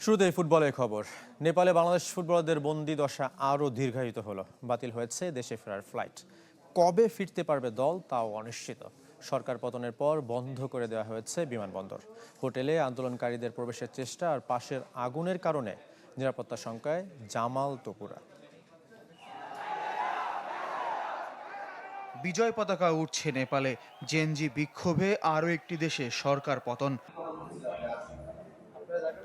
শুরুতেই ফুটবলের খবর। নেপালে বাংলাদেশ ফুটবলারদের বন্দি দশা আরও দীর্ঘায়িত হলো। বাতিল হয়েছে দেশে ফেরার ফ্লাইট। কবে ফিরতে পারবে দল তাও অনিশ্চিত। সরকার পতনের পর বন্ধ করে দেওয়া হয়েছে বিমানবন্দর। হোটেলে আন্দোলনকারীদের প্রবেশের চেষ্টা আর পাশের আগুনের কারণে নিরাপত্তা শঙ্কায় জামাল তপুরা। বিজয় পতাকা উঠছে নেপালে। জেনজি বিক্ষোভে আরও একটি দেশে সরকার পতন।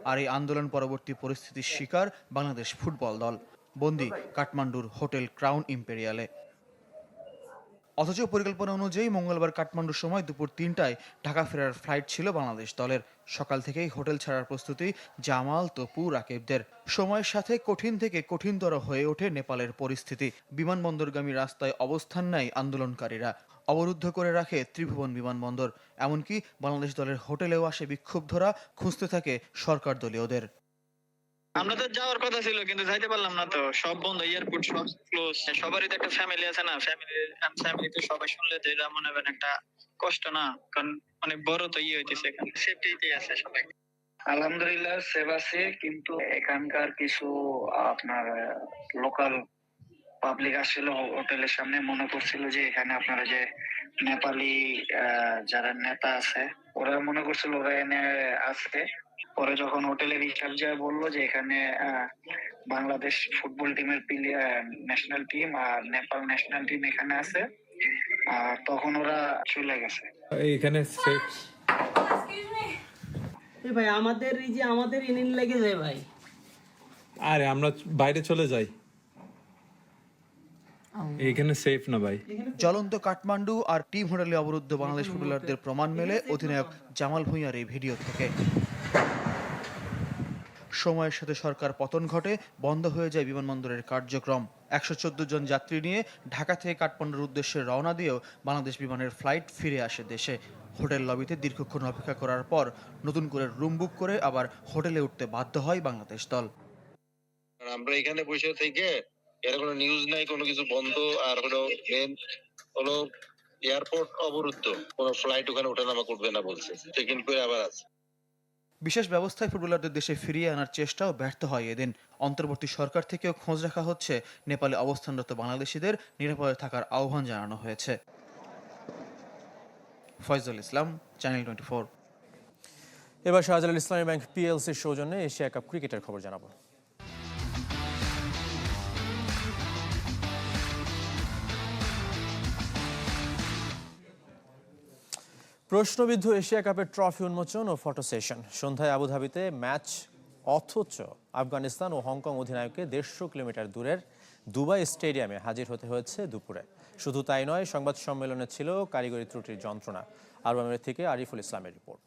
আর এই আন্দোলন পরবর্তী পরিস্থিতির শিকার বাংলাদেশ ফুটবল দল। বন্দি কাঠমান্ডুর হোটেল ক্রাউন ইম্পেরিয়ালে। অথচ পরিকল্পনা অনুযায়ী মঙ্গলবার কাঠমান্ডুর সময় দুপুর তিনটায় ঢাকা ফেরার ফ্লাইট ছিল বাংলাদেশ দলের। সকাল থেকেই হোটেল ছাড়ার প্রস্তুতি জামাল, তপু, রাকিবদের। সময়ের সাথে কঠিন থেকে কঠিনতর হয়ে ওঠে নেপালের পরিস্থিতি। বিমানবন্দরগামী রাস্তায় অবস্থান নেয় আন্দোলনকারীরা। অবরুদ্ধ করে রাখে ত্রিভুবন বিমানবন্দর। এমনকি বাংলাদেশ দলের হোটেলেও আসে বিক্ষুব্ধরা খুঁজতে থাকে সরকার দলীয়দের। আমরা তো যাওয়ার কথা ছিল কিন্তু যাইতে পারলাম না তো। সব বন্ধ এয়ারপোর্ট সব ক্লোজ সবারই তো একটা ফ্যামিলি আছে না? ফ্যামিলি ফ্যামিলি তো সবাই শুনলে তো এটা মনে হবে একটা কষ্ট না? কারণ অনেক বড় তো ইয়ে হইতেছে এখানে। সেফটিতে আছে সবাই। আলহামদুলিল্লাহ সেভ আছে কিন্তু এখানকার কিছু আপনার লোকাল পাবলিক আসছিল হোটেলের সামনে মনে করছিল যে এখানে আপনারা যে নেপালি আহ, যারা নেতা আছে ওরা মনে করছিল ওরা এনে আছে পরে যখন হোটেলের যায় বলল যে এখানে বাংলাদেশ ফুটবল টিমের প্লেয়ার ন্যাশনাল টিম আর নেপাল ন্যাশনাল টিম এখানে আছে। আর তখন ওরা চলে গেছে। এখানে ভাই আমাদের এই যে আমাদের ইনিন লেগে যায় ভাই। আরে আমরা বাইরে চলে যাই। এখানে সেফ না ভাই? জ্বলন্ত কাঠমান্ডু আর টিম হোটেলে অবরুদ্ধ বাংলাদেশ ফুটবলারদের প্রমাণ মেলে অধিনায়ক জামাল ভুঁইয়ার এই ভিডিও থেকে। সময়ের সাথে সরকার পতন ঘটে বন্ধ হয়ে যায় বিমানবন্দরের কার্যক্রম। একশো চোদ্দ জন যাত্রী নিয়ে ঢাকা থেকে কাঠমান্ডুর উদ্দেশ্যে রওনা দিয়েও বাংলাদেশ বিমানের ফ্লাইট ফিরে আসে দেশে। হোটেল লবিতে দীর্ঘক্ষণ অপেক্ষা করার পর নতুন করে রুম বুক করে আবার হোটেলে উঠতে বাধ্য হয় বাংলাদেশ দল। আমরা এখানে বসে থেকে এর কোনো নিউজ নাই কোনো কিছু বন্ধ আর হলো মেন হলো এয়ারপোর্ট অবরুদ্ধ। কোনো ফ্লাইট ওখানে ওঠানামা করবে না বলছে। চেক ইন করে আবার আছে বিশেষ ব্যবস্থায় ফুটবলারদের দেশে ফিরিয়ে আনার চেষ্টাও ব্যর্থ হয় এদিন। অন্তর্বর্তী সরকার থেকেও খোঁজ রাখা হচ্ছে নেপালে অবস্থানরত বাংলাদেশিদের নিরাপদে থাকার আহ্বান জানানো হয়েছে। Faizul Islam channel twenty four এবার শাহজালাল ইসলামী ব্যাংক পিএলসির সৌজন্যে এশিয়া কাপ ক্রিকেটের খবর জানাব। প্রশ্নবিদ্ধ এশিয়া কাপের ট্রফি উন্মোচন ও ফটো সেশন। সন্ধ্যায় আবুধাবিতে ম্যাচ অথচ আফগানিস্তান ও হংকং অধিনায়ককে দেড়শো কিলোমিটার দূরের দুবাই স্টেডিয়ামে হাজির হতে হয়েছে দুপুরে। শুধু তাই নয় সংবাদ সম্মেলনে ছিল কারিগরি ত্রুটির যন্ত্রণা। আরব আমিরাত থেকে আরিফুল ইসলামের report.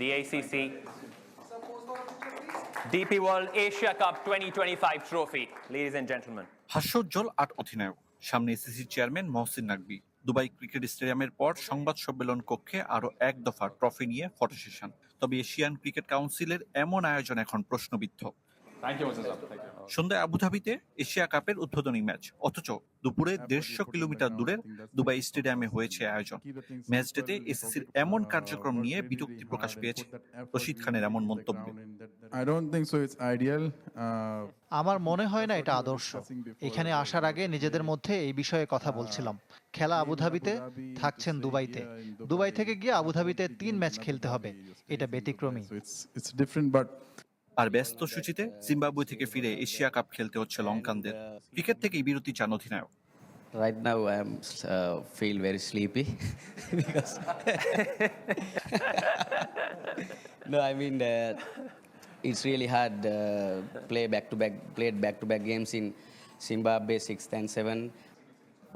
The ACC DP World Asia Cup 2025 trophy, ladies and gentlemen. হাস্যোজ্জ্বল আট অধিনায়ক সামনে ACC chairman Mohsin Naqvi Dubai cricket স্টেডিয়ামের পর সংবাদ সম্মেলন কক্ষে আরও এক দফা ট্রফি নিয়ে ফটো সেশন। তবে এশিয়ান ক্রিকেট কাউন্সিলের এমন আয়োজন এখন প্রশ্নবিদ্ধ। সন্ধ্যায় আবুধাবিতে এশিয়া কাপের উদ্বোধনী ম্যাচ। অথচ দুপুরে দেড়শো কিলোমিটার দূরের দুবাই স্টেডিয়ামে হয়েছে আয়োজন। ম্যাচ ডেতে এসিসির এমন কার্যক্রম নিয়ে বিরক্তি প্রকাশ পেয়েছে রশিদ খানের এমন মন্তব্য. Uh, আমার মনে হয় না এটা আদর্শ। এখানে আসার আগে নিজেদের মধ্যে এই বিষয়ে কথা বলছিলাম। খেলা আবুধাবিতে থাকছেন দুবাইতে। দুবাই থেকে গিয়ে আবুধাবিতে তিন ম্যাচ খেলতে হবে। এটা ব্যতিক্রমী। আর ব্যস্ত সূচিতে জিম্বাবুয়ে থেকে ফিরে এশিয়া কাপ খেলতে হচ্ছে লঙ্কানদের। ক্রিকেট থেকেই বিরতি চান অধিনায়ক। Right now I am feel very sleepy because no I mean it's really hard play back to back played back to back games in Zimbabwe six and seven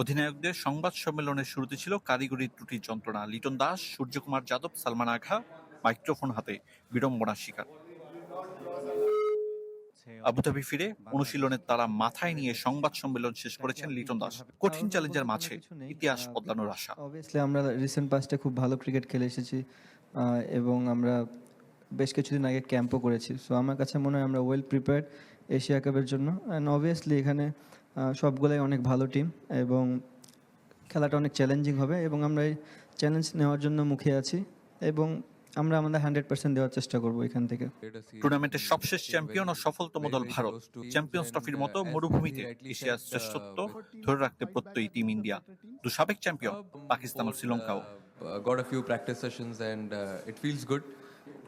অধিনায়কদের সংবাদ সম্মেলনের শুরুতে ছিল কারিগরি ত্রুটি যন্ত্রণা। লিটন দাস সূর্যকুমার যাদব সালমান আঘা মাইক্রোফোন হাতে বিড়ম্বনার শিকার। আবুধাবি ফিরে অনুশীলনের তারা মাথায় নিয়ে সংবাদ সম্মেলন শেষ করেছেন লিটন দাস। কঠিন চ্যালেঞ্জের মাঝে ইতিহাস বদলানোর আশা। অবভিয়াসলি আমরা রিসেন্ট পাস্টে খুব ভালো ক্রিকেট খেলে এসেছি এবং আমরা বেশ কিছুদিন আগে ক্যাম্পও করেছি। সো আমার কাছে মনে হয় আমরা ওয়েল প্রিপেয়ার্ড এশিয়া কাপের জন্য। অ্যান্ড অবভিয়াসলি এখানে সবগুলাই অনেক ভালো টিম এবং খেলাটা অনেক চ্যালেঞ্জিং হবে এবং আমরা এই চ্যালেঞ্জ নেওয়ার জন্য মুখে আছি এবং আমরা আমাদের হান্ড্রেড পার্সেন্ট দেওয়ার চেষ্টা করব এখান থেকে টুর্নামেন্টের সবশেষ চ্যাম্পিয়ন ও সফলতম দল ভারত চ্যাম্পিয়ন্স ট্রফির মতো মরুভূমিতে এশিয়ার শ্রেষ্ঠত্ব ধরে রাখতে প্রত্যয়ী টিম ইন্ডিয়া দু সাবেক চ্যাম্পিয়ন পাকিস্তান ও শ্রীলঙ্কাও got a few practice sessions and uh, it feels good.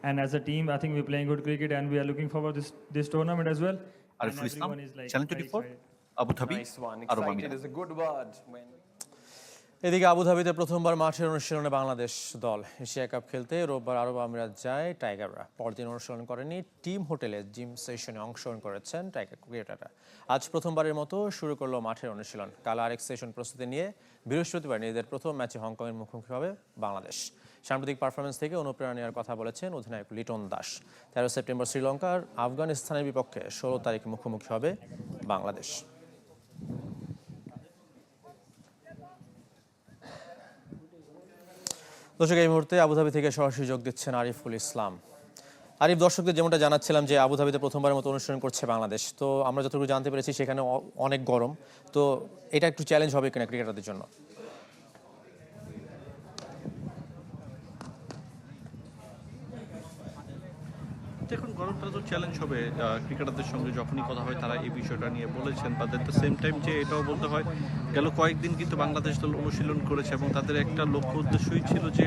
And as a team, I think we're playing good cricket and we are looking forward this this tournament as well. Ariful Islam everyone is like channel very twenty four excited. Abu Dhabi Nice one. Excited is a good word. When এদিকে আবুধাবিতে প্রথমবার মাঠের অনুশীলনে বাংলাদেশ দল Asia cup খেলতে রোববার আরব আমিরাত যায় টাইগাররা। পরদিন অনুশীলন করেনি টিম হোটেলে জিম সেশনে অংশগ্রহণ করেছেন টাইগার ক্রিকেটাররা। আজ প্রথমবারের মতো শুরু করল মাঠের অনুশীলন। কাল আরেক সেশন প্রস্তুতি নিয়ে বৃহস্পতিবার নিজেদের প্রথম ম্যাচে হংকংয়ের মুখোমুখি হবে বাংলাদেশ। সাম্প্রতিক পারফরমেন্স থেকে অনুপ্রেরণা নেওয়ার কথা বলেছেন অধিনায়ক লিটন দাস। তেরো সেপ্টেম্বর শ্রীলঙ্কার আফগানিস্তানের বিপক্ষে ষোলো তারিখ মুখোমুখি হবে বাংলাদেশ। দর্শক, এই মুহূর্তে আবুধাবি থেকে সরাসরি যোগ দিচ্ছেন আরিফুল ইসলাম। আরিফ, দর্শকদের যেমনটা জানাচ্ছিলাম যে আবুধাবিতে প্রথমবারের মতো অনুসরণ করছে বাংলাদেশ, তো আমরা যতটুকু জানতে পেরেছি সেখানে অনেক গরম, তো এটা একটু চ্যালেঞ্জ হবে কিনা ক্রিকেটারদের জন্য? দেখুন গরমটা তো চ্যালেঞ্জ হবে ক্রিকেটারদের সঙ্গে যখনই কথা হয়, তারা এই বিষয়টা নিয়ে বলেছেন। বাট দ্য সেম টাইম যে এটাও বলতে হয়, গেল কয়েকদিন কিন্তু বাংলাদেশ দল অনুশীলন করেছে এবং তাদের একটা লক্ষ্য উদ্দেশ্যই ছিল যে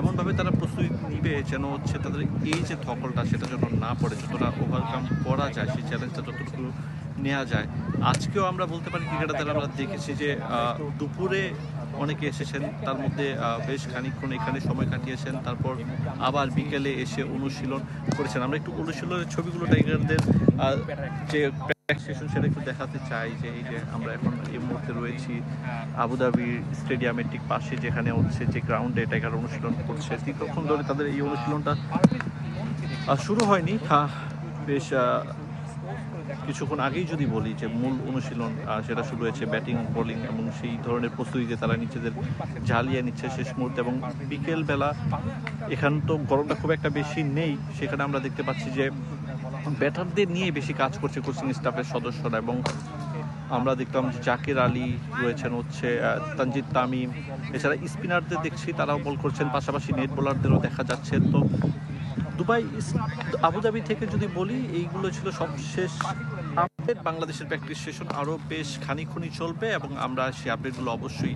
এমনভাবে তারা প্রস্তুতি নিবে যেন হচ্ছে তাদের এই যে ধকলটা সেটা যেন না পড়ে, যতটা ওভারকাম করা যায়, সেই চ্যালেঞ্জটা যতটুকু নেওয়া যায়। আজকেও আমরা বলতে পারি ক্রিকেটারদের, আমরা দেখেছি যে দুপুরে অনেকে এসেছেন, তার মধ্যে বেশ খানিকক্ষণ এখানে সময় কাটিয়েছেন, তারপর আবার বিকেলে এসে অনুশীলন করেছেন। আমরা একটু অনুশীলনের ছবিগুলো টাইগারদের যে সেটা একটু দেখাতে চাই যে, এই যে আমরা এখন এই মুহূর্তে রয়েছি আবুধাবি স্টেডিয়ামের ঠিক পাশে যেখানে হচ্ছে যে গ্রাউন্ডে টাইগার অনুশীলন করছে। দীর্ঘক্ষণ ধরে তাদের এই অনুশীলনটা শুরু হয়নি। বেশ কিছুক্ষণ আগেই যদি বলি যে মূল অনুশীলন সেটা শুরু হয়েছে ব্যাটিং, বোলিং এবং সেই ধরনের প্রস্তুতিতে তারা নিজেদের ঝালিয়ে নিচ্ছে শেষ মুহূর্তে এবং বিকেলবেলা এখান তো গরমটা খুব একটা বেশি নেই, সেখানে আমরা দেখতে পাচ্ছি যে ব্যাটারদের নিয়ে বেশি কাজ করছে কোচিং স্টাফের সদস্যরা এবং আমরা দেখলাম যে জাকির আলী রয়েছেন হচ্ছে তানজিদ তামিম। এছাড়া স্পিনারদের দেখছি তারাও বল করছেন, পাশাপাশি নেট বোলারদেরও দেখা যাচ্ছে। তো দুবাই আবুধাবি থেকে যদি বলি, এইগুলো ছিল সবশেষ আপডেট। বাংলাদেশের প্র্যাকটিস সেশন আরও বেশ খানিক্ষণই চলবে এবং আমরা সেই আপডেটগুলো অবশ্যই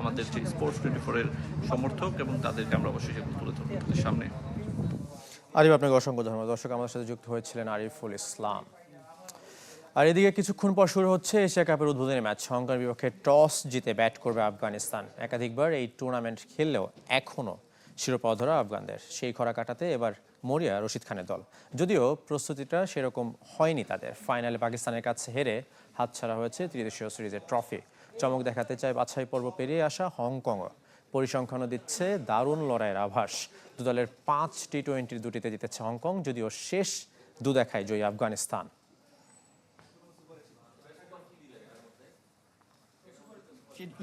আমাদের যে স্পোর্টস টোয়েন্টি ফোরের সমর্থক এবং তাদেরকে আমরা অবশ্যই সেগুলো তুলে ধরবো আপনাদের সামনে। আরিফ, আপনাকে অসংখ্য ধন্যবাদ। দর্শক, আমাদের সাথে যুক্ত হয়েছিলেন আরিফুল ইসলাম। আর এদিকে কিছুক্ষণ পর শুরু হচ্ছে এশিয়া কাপের উদ্বোধনী ম্যাচ। হংকংয়ের বিপক্ষে টস জিতে ব্যাট করবে আফগানিস্তান। একাধিকবার এই টুর্নামেন্ট খেললেও এখনও শিরোপা ধরা আফগানদের। সেই খরা কাটাতে এবার মরিয়া রশিদ খানের দল। যদিও প্রস্তুতিটা সেরকম হয়নি তাদের। ফাইনালে পাকিস্তানের কাছে হেরে হাতছাড়া হয়েছে ত্রিদেশীয় সিরিজের ট্রফি। চমক দেখাতে চায় বাছাই পর্ব পেরিয়ে আসা হংকংও। পরিসংখ্যানও দিচ্ছে দারুণ লড়াইয়ের আভাস। দু দলের পাঁচ টি টোয়েন্টির দুটিতে জিতেছে হংকং, যদিও শেষ দু দেখায় জয়ী Afghanistan.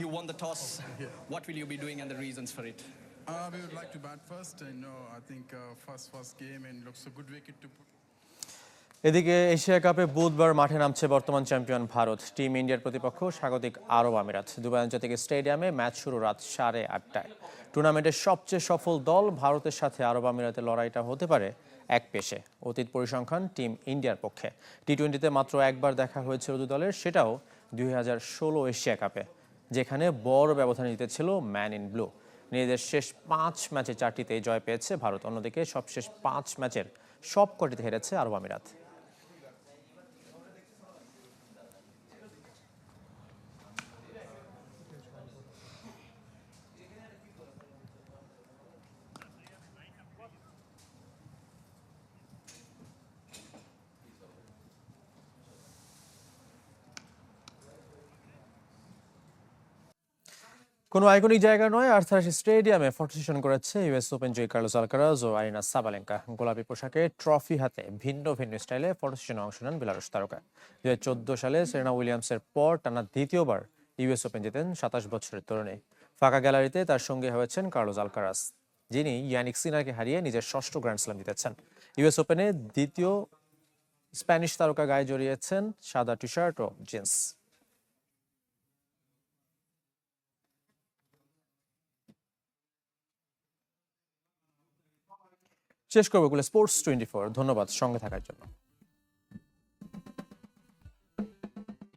You won the toss. What will you be doing and the reasons for it? Uh, we would like to bat first. I know, I think uh, first first game and looks a good wicket to put. এদিকে Asia কাপে বুধবার মাঠে নামছে বর্তমান champion Bharat. Team ইন্ডিয়ার প্রতিপক্ষ স্বাগতিক আরব আমিরাত। দুবাই আন্তর্জাতিক স্টেডিয়ামে ম্যাচ শুরু রাত সাড়ে আটটায়। টুর্নামেন্টের সবচেয়ে সফল দল ভারতের সাথে আরব আমিরাতের লড়াইটা হতে পারে এক পেশে। অতীত পরিসংখ্যান টিম ইন্ডিয়ার পক্ষে। টি টোয়েন্টিতে মাত্র একবার দেখা হয়েছিল দু দলের সেটাও দুই হাজার ষোলো এশিয়া কাপে যেখানে বড় ব্যবধানে জিতেছিল ম্যান ইন ব্লু। নিজেদের শেষ পাঁচ ম্যাচে চারটিতে জয় পেয়েছে ভারত। অন্যদিকে সবশেষ পাঁচ ম্যাচের সবকটিতে হেরেছে আরব আমিরাত। কোনো আইকনিক জায়গা নয়, আর্থারাস স্টেডিয়ামে ফটো সেশন করেছে ইউএস ওপেন জয়ী কার্লোস আলকারাজ ও আরিনা সাবালেঙ্কা। গোলাপি পোশাকে ট্রফি হাতে ভিন্ন ভিন্ন স্টাইলে ফটো সেশনে অংশ নেন বেলারুশ তারকা। দু হাজার চোদ্দ সালে সেরেনা উইলিয়ামসের পর টানা দ্বিতীয়বার ইউএস ওপেন জেতেন সাতাশ বছরের তরুণী। ফাঁকা গ্যালারিতে তার সঙ্গে হয়েছেন কার্লোস আলকারাস যিনি ইয়ানিক সিনাকে হারিয়ে নিজের ষষ্ঠ গ্র্যান্ড স্ল্যাম জিতেছেন। ইউএস ওপেনে দ্বিতীয় স্প্যানিশ তারকা গায়ে জড়িয়েছেন সাদা টি শার্ট ও জিন্স। শেষ করব স্পোর্টস টোয়েন্টি ফোর ধন্যবাদ সঙ্গে থাকার জন্য।